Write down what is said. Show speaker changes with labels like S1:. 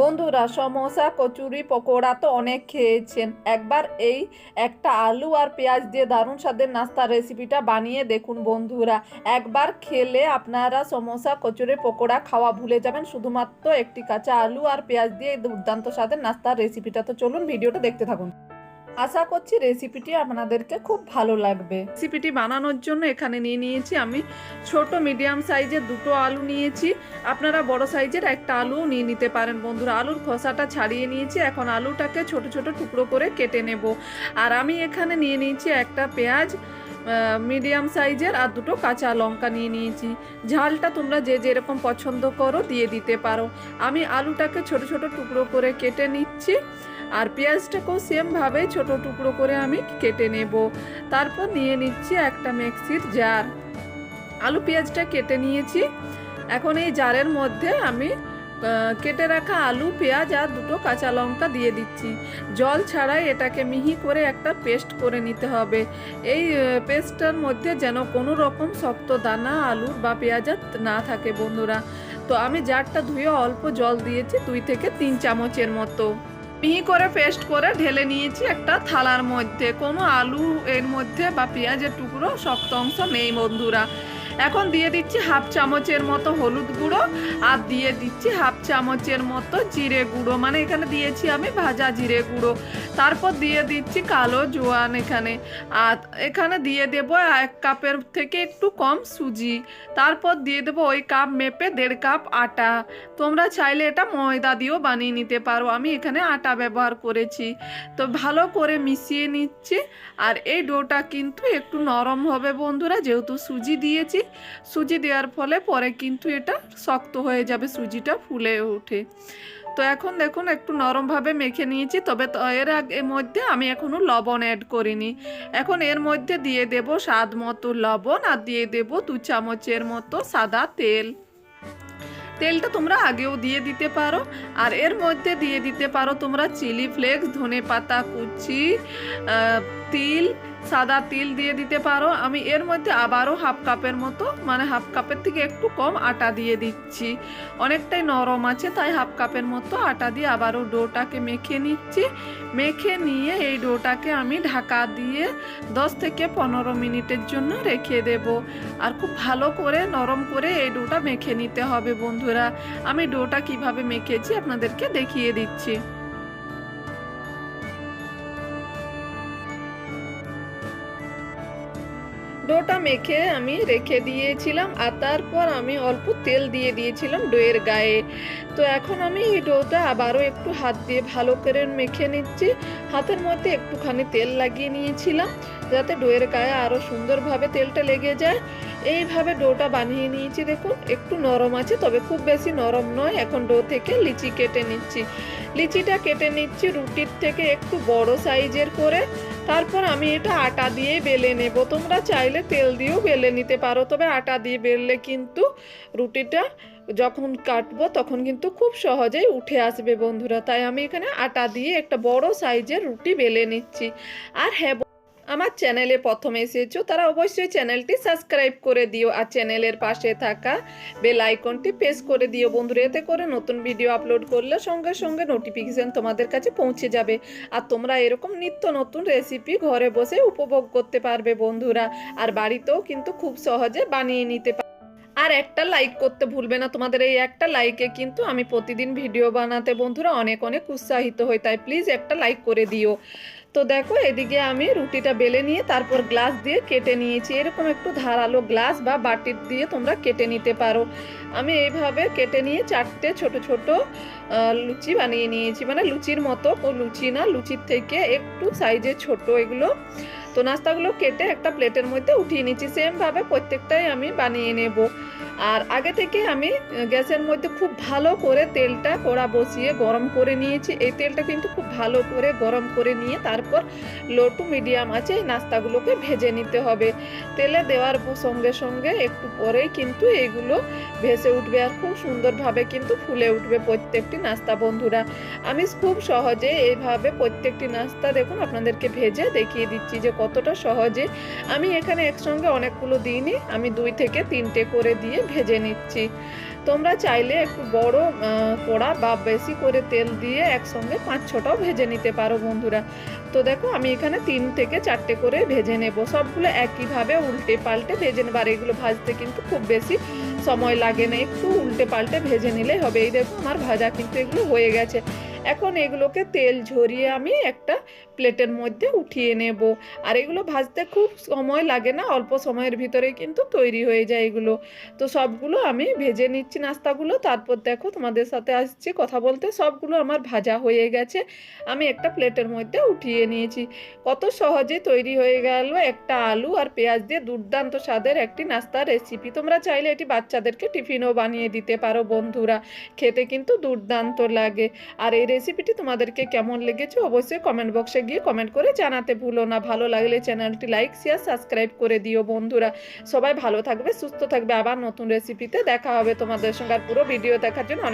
S1: বন্ধুরা, সমোসা, কচুরি, পকোড়া তো অনেক খেয়েছেন। একবার এই একটা আলু আর পেঁয়াজ দিয়ে দারুণ স্বাদের নাস্তার রেসিপিটা বানিয়ে দেখুন বন্ধুরা। একবার খেলে আপনারা সমোসা, কচুরি, পকোড়া খাওয়া ভুলে যাবেন। শুধুমাত্র একটি কাঁচা আলু আর পেঁয়াজ দিয়ে দুর্দান্ত স্বাদের নাস্তার রেসিপিটা। তো চলুন ভিডিওটা দেখতে থাকুন। আশা করছি রেসিপিটি আপনাদেরকে খুব ভালো লাগবে। রেসিপিটি বানানোর জন্য এখানে নিয়ে নিয়েছি আমি ছোট মিডিয়াম সাইজের দুটো আলু নিয়েছি। আপনারা বড় সাইজের একটা আলুও নিয়ে নিতে পারেন বন্ধুরা। আলুর খোসাটা ছাড়িয়ে নিয়েছি, এখন আলুটাকে ছোট ছোট টুকরো করে কেটে নেব। আর আমি এখানে নিয়ে নিয়েছি একটা পেঁয়াজ মিডিয়াম সাইজের আর দুটো কাঁচা লঙ্কা নিয়ে নিয়েছি। ঝালটা তোমরা যে যেরকম পছন্দ করো দিয়ে দিতে পারো। আমি আলুটাকে ছোট ছোট টুকরো করে কেটে নিচ্ছি। আর পেঁয়াজটাকেও সেমভাবে ছোট টুকরো করে আমি কেটে নেব। তারপর নিয়ে নিচ্ছি একটা মিক্সির জার আলু পেঁয়াজটা কেটে নিয়েছি। এখন এই জারের মধ্যে আমি কেটে রাখা আলু, পেঁয়াজ আর দুটো কাঁচা লঙ্কা দিয়ে দিচ্ছি। জল ছাড়াই এটাকে মিহি করে একটা পেস্ট করে নিতে হবে। এই পেস্টটার মধ্যে যেন কোনো রকম শক্ত দানা, আলু বা পেঁয়াজ না থাকে বন্ধুরা। তো আমি জারটা ধুয়ে অল্প জল দিয়েছি, দুই থেকে তিন চামচের মতো। মিহি করে পেস্ট করে ঢেলে নিয়েছি একটা থালার মধ্যে। কোনো আলু এর মধ্যে বা পেঁয়াজের টুকরো, শক্ত অংশ নেই বন্ধুরা। এখন দিয়ে দিচ্ছি হাফ চামচের মতো হলুদ গুঁড়ো আর দিয়ে দিচ্ছি হাফ চামচের মতো জিরে গুঁড়ো। মানে এখানে দিয়েছি আমি ভাজা জিরে গুঁড়ো। তারপর দিয়ে দিচ্ছি কালো জোয়ান এখানে। আর এখানে দিয়ে দেব এক কাপের থেকে একটু কম সুজি। তারপর দিয়ে দেবো ওই কাপ মেপে দেড় কাপ আটা। তোমরা চাইলে এটা ময়দা দিয়েও বানিয়ে নিতে পারো। আমি এখানে আটা ব্যবহার করেছি। তো ভালো করে মিশিয়ে নিচ্ছি। আর এই ডোটা কিন্তু একটু নরম হবে বন্ধুরা। যেহেতু সুজি দিয়েছি সুজি দেওয়ার ফলে পরে কিন্তু এটা শক্ত হয়ে যাবে সুজিটা ফুলে ওঠে। তো এখন দেখুন, একটু নরমভাবে মেখে নিয়েছি, তবে এর আগে মধ্যে আমি এখনও লবণ অ্যাড করিনি। এখন এর মধ্যে দিয়ে দেব স্বাদ মতো লবণ আর দিয়ে দেব দু চামচের মতো সাদা তেল। তেলটা তোমরা আগেও দিয়ে দিতে পারো, আর এর মধ্যে দিয়ে দিতে পারো তোমরা চিলি ফ্লেক্স ধনে পাতা কুচি তিল সাদা তিল দিয়ে দিতে পারো। আমি এর মধ্যে আবারও হাফ কাপের মতো মানে হাফ কাপের থেকে একটু কম আটা দিয়ে দিচ্ছি। অনেকটাই নরম আছে, তাই হাফ কাপের মতো আটা দিয়ে আবারও ডোটাকে মেখে নিচ্ছি। মেখে নিয়ে এই ডোটাকে আমি ঢাকা দিয়ে দশ থেকে পনেরো মিনিটের জন্য রেখে দেব। আর খুব ভালো করে, নরম করে এই ডোটা মেখে নিতে হবে বন্ধুরা। আমি ডোটা কীভাবে মেখেছি আপনাদেরকে দেখিয়ে দিচ্ছি। ডোটা মেখে আমি রেখে দিয়েছিলাম আর তারপর আমি অল্প তেল দিয়ে দিয়েছিলাম ডোয়ের গায়ে। তো এখন আমি এই ডোটা আবারও একটু হাত দিয়ে ভালো করে মেখে নিচ্ছি। হাতের মধ্যে একটুখানি তেল লাগিয়ে নিয়েছিলাম যাতে ডোয়ের গায়ে আরও সুন্দরভাবে তেলটা লেগে যায়। এইভাবে ডোটা বানিয়ে নিয়েছি দেখুন, একটু নরম আছে, তবে খুব বেশি নরম নয়। এখন ডো থেকে লিচি কেটে নিচ্ছি। লিচিটা কেটে নিচ্ছি রুটির থেকে একটু বড় সাইজের করে। তারপর আমি এটা আটা দিয়ে বেলে নেব। তোমরা চাইলে তেল দিয়েও বেলে নিতে পারো, তবে আটা দিয়ে বেললে কিন্তু রুটিটা যখন কাটবো তখন কিন্তু খুব সহজেই উঠে আসবে বন্ধুরা। তাই আমি এখানে আটা দিয়ে একটা বড় সাইজের রুটি বেলে নিচ্ছি। আর হ্যাঁ আমার চ্যানেলে প্রথমে এসেছ, তারা অবশ্যই চ্যানেলটি সাবস্ক্রাইব করে দিও আর চ্যানেলের পাশে থাকা বেল আইকনটি প্রেস করে দিও বন্ধুরা, এতে করে নতুন ভিডিও আপলোড করলে সঙ্গে সঙ্গে নোটিফিকেশান তোমাদের কাছে পৌঁছে যাবে। আর তোমরা এরকম নিত্য নতুন রেসিপি ঘরে বসে উপভোগ করতে পারবে বন্ধুরা, আর বাড়িতেও কিন্তু খুব সহজে বানিয়ে নিতে পারবে আর একটা লাইক করতে ভুলবে না তোমাদের, এই একটা লাইকে কিন্তু আমি প্রতিদিন ভিডিও বানাতে বন্ধুরা অনেক অনেক উৎসাহিত হই, তাই প্লিজ একটা লাইক করে দিও। তো দেখো, এদিকে আমি রুটিটা বেলে নিয়ে তারপর গ্লাস দিয়ে কেটে নিয়েছি। এরকম একটু ধারালো গ্লাস বা বাটির দিয়ে তোমরা কেটে নিতে পারো। আমি এইভাবে কেটে নিয়ে চারটে ছোট ছোট লুচি বানিয়ে নিয়েছি। মানে লুচির মতো। ও লুচি না, লুচির থেকে একটু সাইজে ছোট এগুলো। তো নাস্তাগুলো কেটে একটা প্লেটের মধ্যে উঠিয়ে নিচ্ছি। সেমভাবে প্রত্যেকটাই আমি বানিয়ে নেব। আর আগে থেকে আমি গ্যাসের মধ্যে খুব ভালো করে তেলটা কড়া বসিয়ে গরম করে নিয়েছি। এই তেলটা কিন্তু খুব ভালো করে গরম করে নিয়ে তারপর লো টু মিডিয়াম আছে, এই নাস্তাগুলোকে ভেজে নিতে হবে। তেলে দেওয়ার সঙ্গে সঙ্গে একটু পরেই কিন্তু এইগুলো ভেসে উঠবে আর খুব সুন্দরভাবে কিন্তু ফুলে উঠবে প্রত্যেকটি নাস্তা, বন্ধুরা। আমি খুব সহজে এইভাবে প্রত্যেকটি নাস্তা দেখুন আপনাদেরকে ভেজে দেখিয়ে দিচ্ছি যে কতটা সহজে, আমি এখানে একসঙ্গে অনেকগুলো দিইনি আমি দুই থেকে তিনটে করে দিয়ে ভেজে নিচ্ছি। তোমরা চাইলে একটু বড় কড়া বা বেশি করে তেল দিয়ে একসঙ্গে পাঁচ ছটাও ভেজে নিতে পারো বন্ধুরা। তো দেখো, আমি এখানে তিন থেকে চারটে করে ভেজে নেব। সবগুলো একইভাবে উল্টে পাল্টে ভেজে নেব। আর এগুলো ভাজতে কিন্তু খুব বেশি সময় লাগে না। একটু উল্টে পাল্টে ভেজে নিলেই হবে। এই দেখো, আমার ভাজা কিন্তু এগুলো হয়ে গেছে। এখন এগুলোকে তেল ঝরিয়ে আমি একটা প্লেটের মধ্যে উঠিয়ে নেব। আর এগুলো ভাজতে খুব সময় লাগে না, অল্প সময়ের ভিতরে কিন্তু তৈরি হয়ে যায় এগুলো। তো সবগুলো আমি ভেজে নিচ্ছি নাস্তাগুলো, তারপর দেখো তোমাদের সাথে আসছি কথা বলতে। সবগুলো আমার ভাজা হয়ে গেছে, আমি একটা প্লেটের মধ্যে উঠিয়ে নিয়েছি। কত সহজে তৈরি হয়ে গেল একটা আলু আর পেঁয়াজ দিয়ে দুর্দান্ত স্বাদের একটি নাস্তার রেসিপি। তোমরা চাইলে এটি বাচ্চাদেরকে টিফিনও বানিয়ে দিতে পারো বন্ধুরা, খেতে কিন্তু দুর্দান্ত লাগে। আর এই রেসিপিটি তোমাদেরকে কেমন লেগেছে অবশ্যই কমেন্ট বক্সে গিয়ে কমেন্ট করে জানাতে ভুলো না। ভালো লাগলে চ্যানেলটি লাইক শেয়ার সাবস্ক্রাইব করে দিও বন্ধুরা। সবাই ভালো থাকবে, সুস্থ থাকবে। আবার নতুন রেসিপিতে দেখা হবে তোমাদের সঙ্গে আর পুরো ভিডিও দেখার জন্য অনেক